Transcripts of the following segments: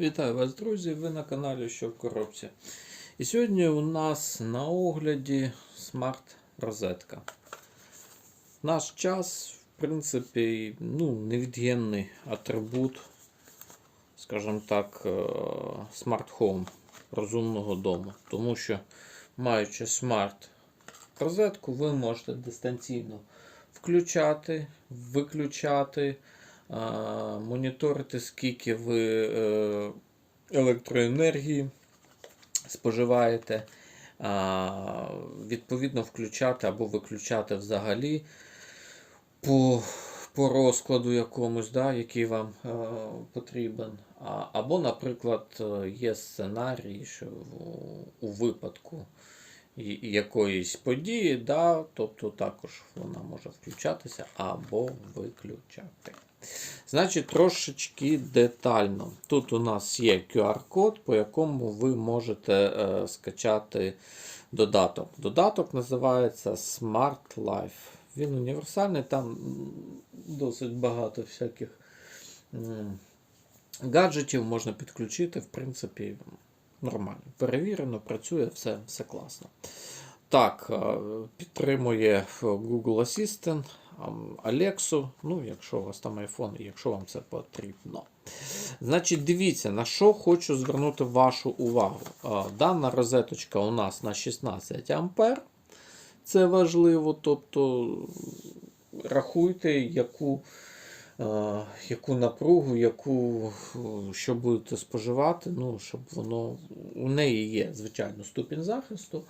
Вітаю вас, друзі! Ви на каналі Що в коробці. І сьогодні у нас на огляді смарт-розетка. Наш час, в принципі, ну, невід'ємний атрибут, скажімо так, смарт-хоум розумного дому. Тому що, маючи смарт-розетку, ви можете дистанційно включати, виключати моніторити, скільки ви е, електроенергії споживаєте, відповідно включати або виключати взагалі по, по розкладу якомусь, да, який вам е, потрібен. Або, наприклад, е, є сценарій, що у, у випадку якоїсь події, да, тобто також вона може включатися або виключати. Значить, трошечки детально. Тут у нас є QR-код, по якому ви можете е, скачати додаток. Додаток називається Smart Life. Він універсальний, там досить багато всяких гаджетів можна підключити, в принципі, нормально. Перевірено, працює, все, все класно. Так, е, підтримує Google Assistant, Alexa, ну, якщо у вас там iPhone, якщо вам це потрібно. Значить, дивіться, на що хочу звернути вашу увагу. Дана розеточка у нас на 16 ампер. Це важливо, тобто рахуйте, яку, яку напругу, яку, е, що будете споживати, ну, щоб воно у неї є, звичайно, ступінь захисту,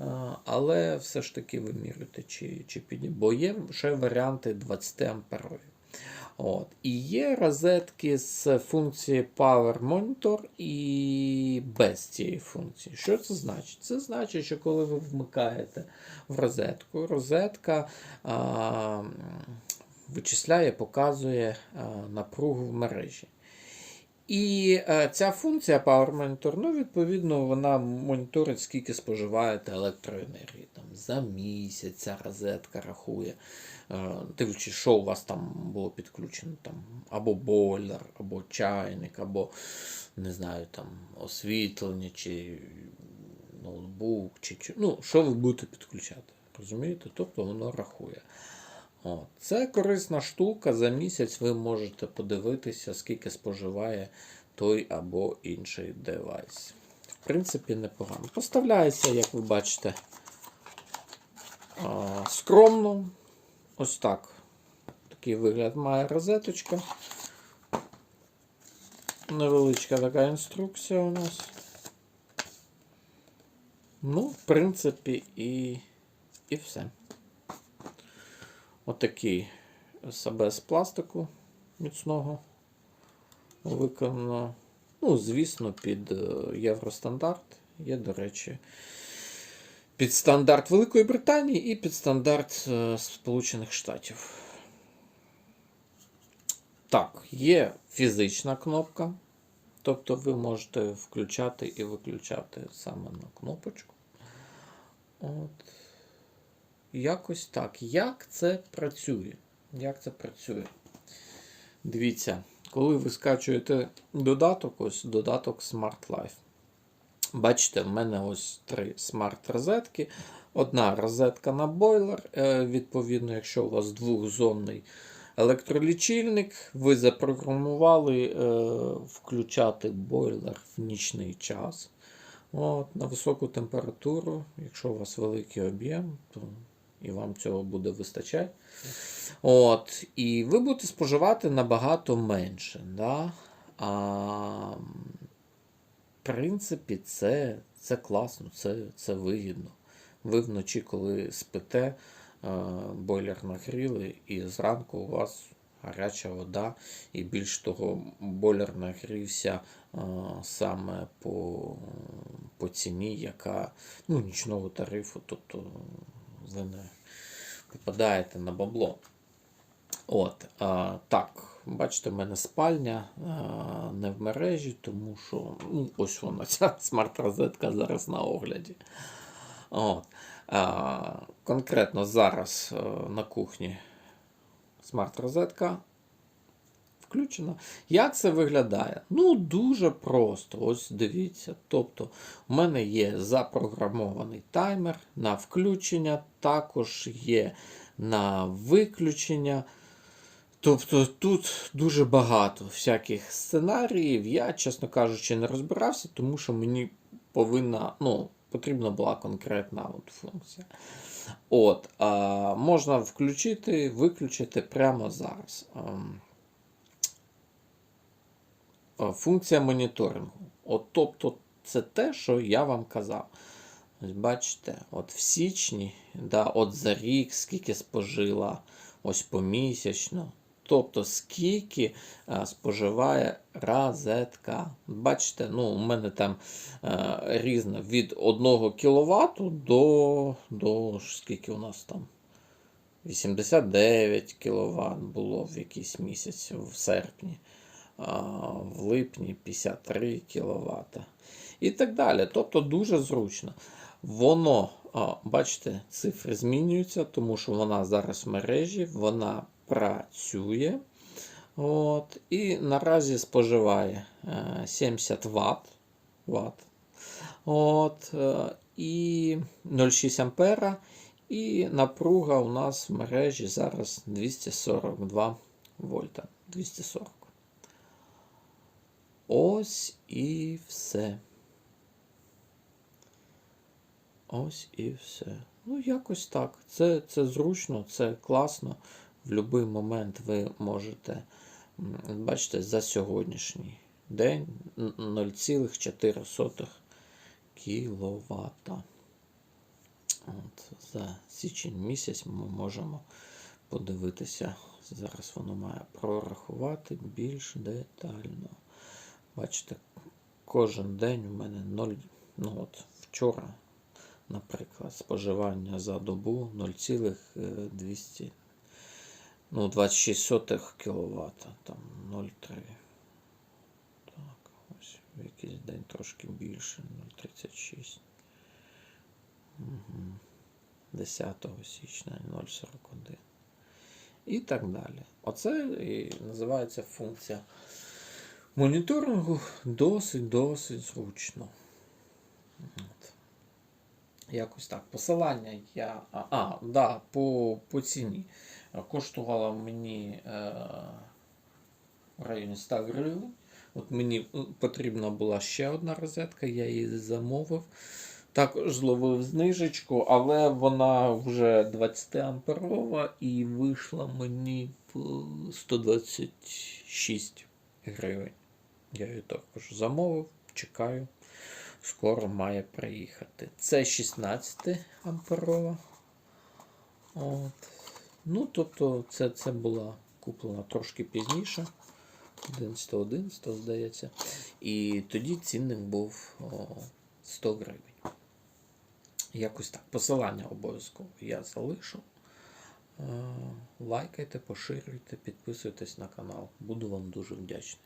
е, але все ж таки вимірюйте, чи, чи підні, бо є ще варіанти 20 амперові. От. І є розетки з функцією Power Monitor і без цієї функції. Що це значить? Це значить, що коли ви вмикаєте в розетку, розетка а, вичисляє, показує напругу в мережі. І е, ця функція Power Monitor, ну, відповідно, вона моніторить, скільки споживаєте електроенергії. Там, за місяць ця розетка рахує, е, дивлячись, що у вас там було підключено. Там, або бойлер, або чайник, або не знаю, там, освітлення, чи ноутбук, чи ну, що ви будете підключати. Розумієте? Тобто воно рахує. Це корисна штука. За місяць ви можете подивитися, скільки споживає той або інший девайс. В принципі, непогано. Поставляється, як ви бачите, скромно. Ось так. Такий вигляд має розеточка. Невеличка така інструкція у нас. Ну, в принципі, і, і все. Отакий себе з пластику міцного виконано. Ну, звісно, під е, євростандарт. Є, до речі, під стандарт Великої Британії і під стандарт е, Сполучених Штатів. Так, є фізична кнопка. Тобто ви можете включати і виключати саме на кнопочку. От. Якось так. Як це працює? Як це працює? Дивіться, коли ви скачуєте додаток, ось додаток Smart Life. Бачите, в мене ось три смарт-розетки. Одна розетка на бойлер. Е, Відповідно, якщо у вас двохзонний електролічильник, ви запрограмували е, включати бойлер в нічний час. От, на високу температуру, якщо у вас великий об'єм, то і вам цього буде вистачати. От, і ви будете споживати набагато менше. Да? А, в принципі, це, це класно, це, це вигідно. Ви вночі, коли спите, е, бойлер нагріли, і зранку у вас гаряча вода, і більш того, бойлер нагрівся е, саме по, по ціні, яка ну, нічного тарифу, тобто ви попадаєте на бабло. От, а, так, бачите, в мене спальня а, не в мережі, тому що ну, ось вона, ця смарт-розетка зараз на огляді. От, а, конкретно зараз а, на кухні смарт-розетка включена. Як це виглядає? Ну, дуже просто. Ось дивіться. Тобто, у мене є запрограмований таймер на включення, також є на виключення. Тобто тут дуже багато всяких сценаріїв. Я, чесно кажучи, не розбирався, тому що мені повинна, ну, потрібна була конкретна от функція. От, а, можна включити, виключити прямо зараз. А, Функція моніторингу. От, тобто, це те, що я вам казав. Ось бачите, от в січні, да, от за рік, скільки спожила, ось помісячно. Тобто, скільки а, споживає розетка. Бачите, ну, у мене там а, різно від 1 кВт до, до скільки у нас там? 89 кВт було в якийсь місяць в серпні, в липні 53 кВт. І так далі. Тобто дуже зручно. Воно, бачите, цифри змінюються, тому що вона зараз в мережі, вона працює. От, І наразі споживає е, 70 Вт. Вт. От, е, і 0,6 ампера. І напруга у нас в мережі зараз 242 вольта. 240. Ось і все. Ось і все. Ну, якось так. Це, це зручно, це класно. В будь-який момент ви можете, бачите, за сьогоднішній день 0,4 кВт. От, за січень місяць ми можемо подивитися. Зараз воно має прорахувати більш детально. Бачите, кожен день у мене 0, ну от вчора, наприклад, споживання за добу 0,200 ну, 26 сотих кВт, там 0,3. Так, ось в якийсь день трошки більше, 0,36. Угу. 10 січня 0,41. І так далі. Оце і називається функція моніторингу досить-досить зручно. От. Якось так. Посилання я. А, а да, по, по ціні. Коштувала мені е, в районі 100 гривень. От мені потрібна була ще одна розетка, я її замовив. Також зловив знижечку, але вона вже 20 амперова і вийшла мені в 126 гривень. Я її також замовив, чекаю. Скоро має приїхати. Це 16 амперова. От. Ну, тобто, це, це була куплена трошки пізніше. 11-11, здається. І тоді цінник був о, 100 гривень. Якось так. Посилання обов'язково я залишу. Е, Лайкайте, поширюйте, підписуйтесь на канал. Буду вам дуже вдячний.